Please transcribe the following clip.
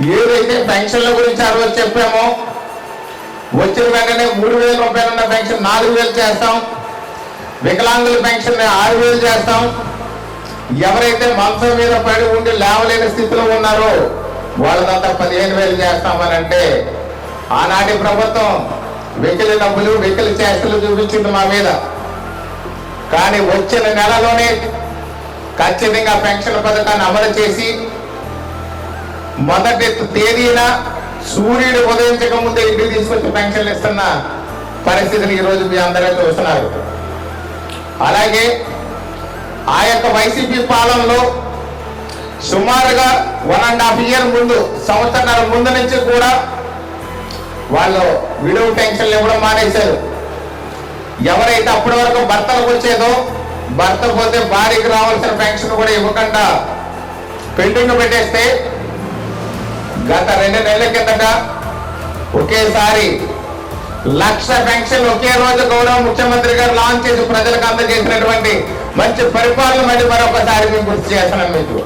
ఏదైతే పెన్షన్ల గురించి ఆ రోజు చెప్పామో వచ్చిన వెంటనే మూడు వేల రూపాయలు ఉన్న పెన్షన్ నాలుగు వేలు చేస్తాం. వికలాంగుల పెన్షన్ ఆరు వేలు చేస్తాం. ఎవరైతే మంచం మీద పడి ఉండి లేవలేని స్థితిలో ఉన్నారో వాళ్ళదంతా పదిహేను వేలు చేస్తామని అంటే ఆనాటి ప్రభుత్వం వెకిలి డబ్బులు వెకిలి చేష్టలు చూపించింది మా మీద. కానీ వచ్చిన నెలలోనే ఖచ్చితంగా పెన్షన్ పథకాన్ని అమలు చేసి మొదటి తేదీన సూర్యుడు ఉదయించక ముందే ఇంటికి తీసుకొచ్చి పెన్షన్లు ఇస్తున్న పరిస్థితిని ఈరోజు మీ అందరూ చూస్తున్నారు. అలాగే ఆ యొక్క వైసీపీ పాలనలో సుమారుగా వన్ అండ్ హాఫ్ ఇయర్ ముందు సంవత్సరాల ముందు నుంచి కూడా వాళ్ళు విడవ పెన్షన్లు ఇవ్వడం మానేశారు. ఎవరైతే అప్పటి వరకు భర్తలకు వచ్చేదో భర్త పోతే భార్యకు రావాల్సిన పెన్షన్ కూడా ఇవ్వకుండా పెండింగ్ పెట్టేస్తే గత రెండు నెలల కిందట ఒకేసారి లక్ష పెన్షన్ ఒకే రోజు గౌరవ ముఖ్యమంత్రి గారు లాంచ్ చేసి ప్రజలకు అందజేసినటువంటి మంచి పరిపాలన మళ్ళీ మరొకసారి మేము గుర్తు చేస్తున్నాం మీకు.